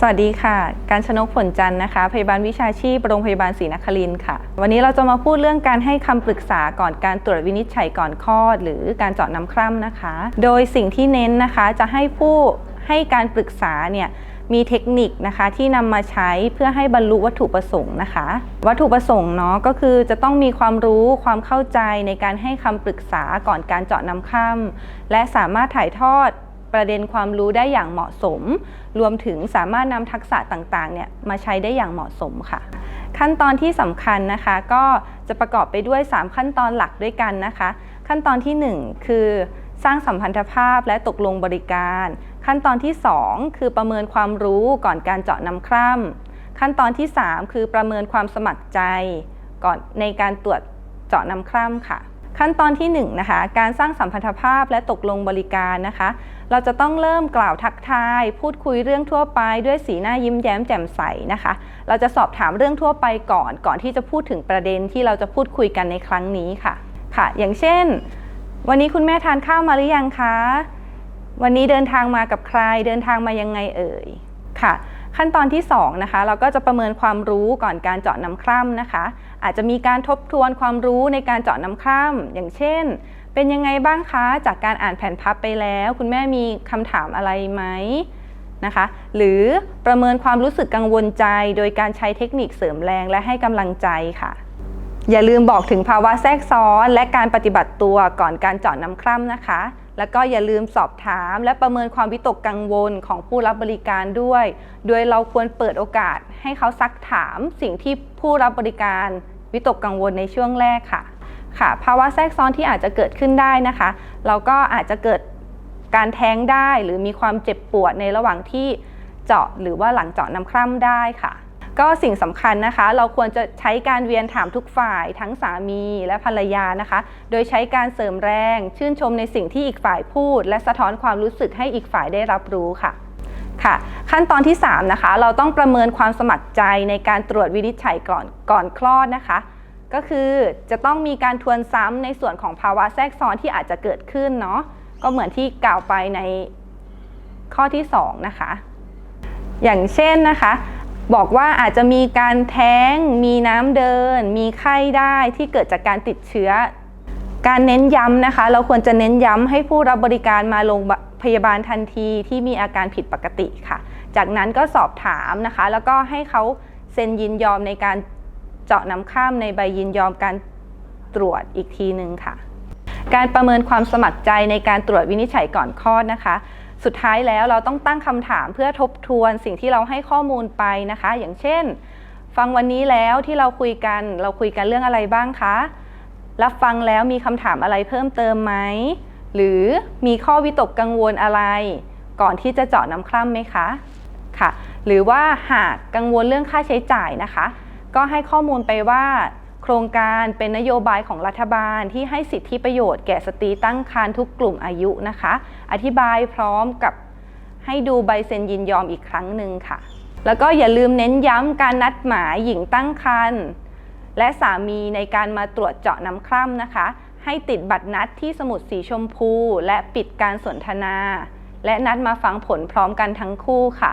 สวัสดีค่ะ การชนกผลจันทร์นะคะ พยาบาลวิชาชีพโรงพยาบาลศรีนครินทร์ค่ะ วันนี้เราจะมาพูดเรื่องการให้คำปรึกษาก่อนการตรวจวินิจฉัยก่อนคลอด หรือการเจาะน้ำคร่ำนะคะ โดยสิ่งที่เน้นนะคะจะให้ผู้ให้การปรึกษาเนี่ยมีเทคนิคนะคะที่นำมาใช้เพื่อให้บรรลุวัตถุประสงค์นะคะ วัตถุประสงค์เนาะก็คือจะต้องมีความรู้ความเข้าใจในการให้คำปรึกษาก่อนการเจาะน้ำคร่ำและสามารถถ่ายทอด ประเด็นความรู้ได้อย่างเหมาะสม รวมถึงสามารถนำทักษะต่างๆเนี่ยมาใช้ได้อย่างเหมาะสมค่ะ ขั้นตอนที่สำคัญนะคะ ก็จะประกอบไปด้วย 3 ขั้นตอนหลักด้วยกันนะคะ ขั้นตอนทีหนึ่1 คือสร้างสัมพันธภาพและตกลงบริการ ขั้นตอนที่ 2 คือประเมินความรู้ก่อนการเจาะน้ำคร่ำขั้นตอนที่ 3 คือประเมินความสมัครใจ ก่อนในการตรวจเจาะน้ำคร่ำค่ะ ขั้นตอนที่1นงนะคะการสร้างสัมพันธภาพและตกลงบริการนะคะ เราจะต้องเริ่มกล่าวทักทาย พูดคุยเรื่องทั่วไปด้วยสีหน้ายิ้มแย้มแจ่มใสนะคะ เราจะสอบถามเรื่องทั่วไปก่อน ก่อนที่จะพูดถึงประเด็นที่เราจะพูดคุยกันในครั้งนี้ค่ะค่ะ อย่างเช่น วันนี้คุณแม่ทานข้าวมาหรือยังคะวันนี้เดินทางมากับใครเดินทางมายังไงเอ่ยค่ะ ขั้นตอนที่2นะคะเราก็จะประเมินความรู้ก่อนการเจาะน้ำคร่ำนะคะ อาจจะมีการทบทวนความรู้ในการเจาะน้ำคร่ำอย่างเช่น เป็นยังไงบ้างคะจากการอ่านแผ่นพับไปแล้ว คุณแม่มีคำถามอะไรไหมนะคะ หรือประเมินความรู้สึกกังวลใจ โดยการใช้เทคนิคเสริมแรงและให้กำลังใจค่ะ อย่าลืมบอกถึงภาวะแทรกซ้อน และการปฏิบัติตัวก่อนการเจาะน้ำคร่ำนะคะ แล้วก็อย่าลืมสอบถาม และประเมินความวิตกกังวลของผู้รับบริการด้วย โดยเราควรเปิดโอกาสให้เขาซักถามสิ่งที่ผู้รับบริการวิตกกังวลในช่วงแรกค่ะ ค่ะ ภาวะแทรกซ้อนที่อาจจะเกิดขึ้นได้นะคะ เราก็อาจจะเกิดการแท้งได้ หรือมีความเจ็บปวดในระหว่างที่เจาะหรือว่าหลังเจาะน้ำคร่ำได้ค่ะ ก็สิ่งสำคัญนะคะ เราควรจะใช้การเวียนถามทุกฝ่าย ทั้งสามีและภรรยานะคะ โดยใช้การเสริมแรง ชื่นชมในสิ่งที่อีกฝ่ายพูด และสะท้อนความรู้สึกให้อีกฝ่ายได้รับรู้ค่ะค่ะ ขั้นตอนที่ 3 นะคะ เราต้องประเมินความสมัครใจในการตรวจวินิจฉัยก่อนก่อนคลอดนะคะ ก็คือจะต้องมีการทวนซ้ำในส่วนของภาวะแทรกซ้อนที่อาจจะเกิดขึ้นเนาะก็เหมือนที่กล่าวไปในข้อที่ 2 นะคะ อย่างเช่นนะคะ บอกว่าอาจจะมีการแท้ง มีน้ำเดิน มีไข้ได้ที่เกิดจากการติดเชื้อ การเน้นย้ำนะคะ เราควรจะเน้นย้ำให้ผู้รับบริการมาโรงพยาบาลทันทีที่มีอาการผิดปกติค่ะ จากนั้นก็สอบถามนะคะ แล้วก็ให้เขาเซ็นยินยอมในการเจาะน้ำข้ามในใบยินยอมการตรวจอีกทีหนึ่งค่ะ การประเมินความสมัครใจในการตรวจวินิจฉัยก่อนคลอดนะคะ สุดท้ายแล้วเราต้องตั้งคำถามเพื่อทบทวนสิ่งที่เราให้ข้อมูลไปนะคะ อย่างเช่น ฟังวันนี้แล้วที่เราคุยกัน เราคุยกันเรื่องอะไรบ้างคะ รับฟังแล้วมีคำถามอะไรเพิ่มเติมไหม หรือมีข้อวิตกกังวลอะไร ก่อนที่จะเจาะน้ำคร่ำไหมคะ ค่ะ หรือว่าหากกังวลเรื่องค่าใช้จ่ายนะคะ ก็ให้ข้อมูลไปว่า โครงการเป็นนโยบายของรัฐบาลที่ให้สิทธิประโยชน์แก่สตรีตั้งครรภ์ทุกกลุ่มอายุนะคะ อธิบายพร้อมกับให้ดูใบเซ็นยินยอมอีกครั้งหนึ่งค่ะ แล้วก็อย่าลืมเน้นย้ำการนัดหมายหญิงตั้งครรภ์และสามีในการมาตรวจเจาะน้ำคร่ำนะคะ ให้ติดบัตรนัดที่สมุดสีชมพู และปิดการสนทนา และนัดมาฟังผลพร้อมกันทั้งคู่ค่ะ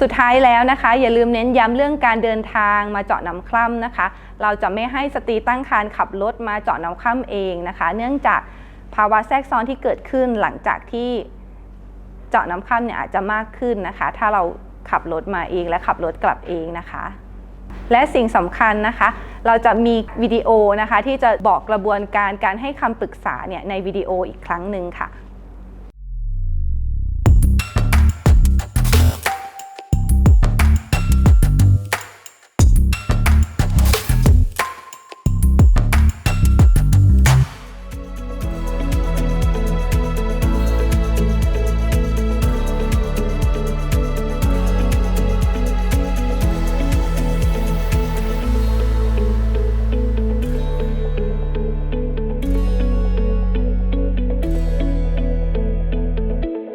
สุดท้ายแล้วนะคะ อย่าลืมเน้นย้ำเรื่องการเดินทางมาเจาะน้ำคร่ำนะคะ เราจะไม่ให้สตรีตั้งครรภ์ขับรถมาเจาะน้ำคร่ำเองนะคะ เนื่องจากภาวะแทรกซ้อนที่เกิดขึ้นหลังจากที่เจาะน้ำคร่ำเนี่ยอาจจะมากขึ้นนะคะ ถ้าเราขับรถมาเองและขับรถกลับเองนะคะ และสิ่งสำคัญนะคะ เราจะมีวิดีโอนะคะที่จะบอกกระบวนการการให้คำปรึกษาเนี่ยในวิดีโออีกครั้งหนึ่งค่ะ